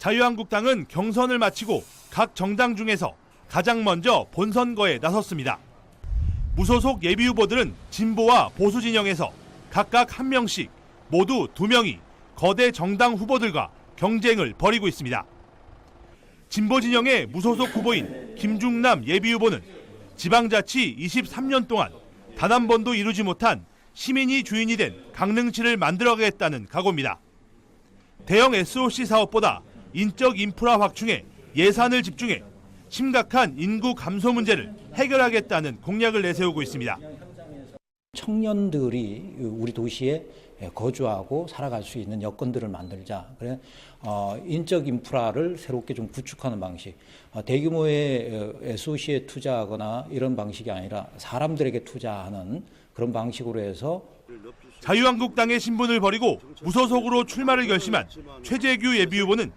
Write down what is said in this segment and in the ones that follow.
자유한국당은 경선을 마치고 각 정당 중에서 가장 먼저 본선거에 나섰습니다. 무소속 예비 후보들은 진보와 보수 진영에서 각각 한 명씩 모두 두 명이 거대 정당 후보들과 경쟁을 벌이고 있습니다. 진보 진영의 무소속 후보인 김중남 예비 후보는 지방자치 23년 동안 단 한 번도 이루지 못한 시민이 주인이 된 강릉시를 만들어가겠다는 각오입니다. 대형 SOC 사업보다 인적 인프라 확충에 예산을 집중해 심각한 인구 감소 문제를 해결하겠다는 공약을 내세우고 있습니다. 청년들이 우리 도시에 거주하고 살아갈 수 있는 여건들을 만들자. 그래 어, 인적 인프라를 새롭게 좀 구축하는 방식. 어, 대규모의 어, SOC에 투자하거나 이런 방식이 아니라 사람들에게 투자하는 그런 방식으로 해서 자유한국당의 신분을 버리고 무소속으로 출마를 결심한 최재규 예비 후보는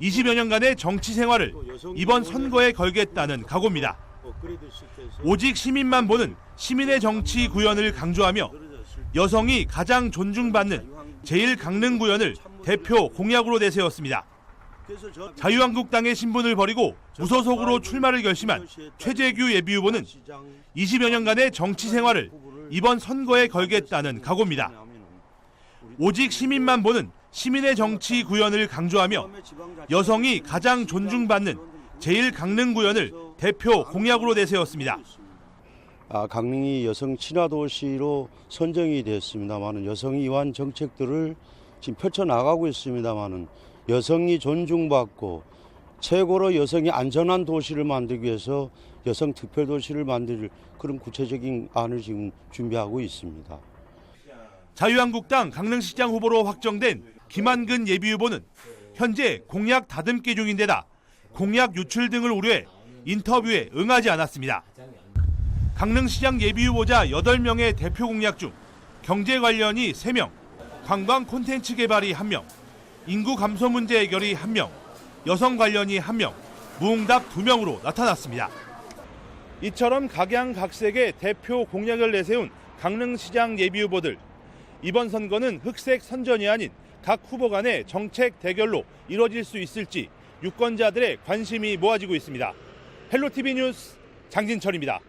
20여 년간의 정치 생활을 이번 선거에 걸겠다는 각오입니다. 오직 시민만 보는 시민의 정치 구현을 강조하며 여성이 가장 존중받는 제1강릉 구현을 대표 공약으로 내세웠습니다. 자유한국당의 신분을 버리고 무소속으로 출마를 결심한 최재규 예비 후보는 20여 년간의 정치 생활을 이번 선거에 걸겠다는 각오입니다. 오직 시민만 보는 시민의 정치 구현을 강조하며 여성이 가장 존중받는 제1 강릉 구현을 대표 공약으로 내세웠습니다. 아, 강릉이 여성 친화 도시로 선정이 됐습니다만은 여성이 이한 정책들을 지금 펼쳐 나가고 있습니다만은 여성이 존중받고 최고로 여성이 안전한 도시를 만들기 위해서 여성 특별 도시를 만들 그런 구체적인 안을 지금 준비하고 있습니다. 자유한국당 강릉시장 후보로 확정된 김한근 예비 후보는 현재 공약 다듬기 중인데다 공약 유출 등을 우려해 인터뷰에 응하지 않았습니다. 강릉시장 예비 후보자 8명의 대표 공약 중 경제 관련이 3명, 관광 콘텐츠 개발이 1명, 인구 감소 문제 해결이 1명, 여성 관련이 1명, 무응답 2명으로 나타났습니다. 이처럼 각양각색의 대표 공약을 내세운 강릉시장 예비 후보들. 이번 선거는 흑색 선전이 아닌 각 후보 간의 정책 대결로 이뤄질 수 있을지 유권자들의 관심이 모아지고 있습니다. 헬로티비 뉴스 장진철입니다.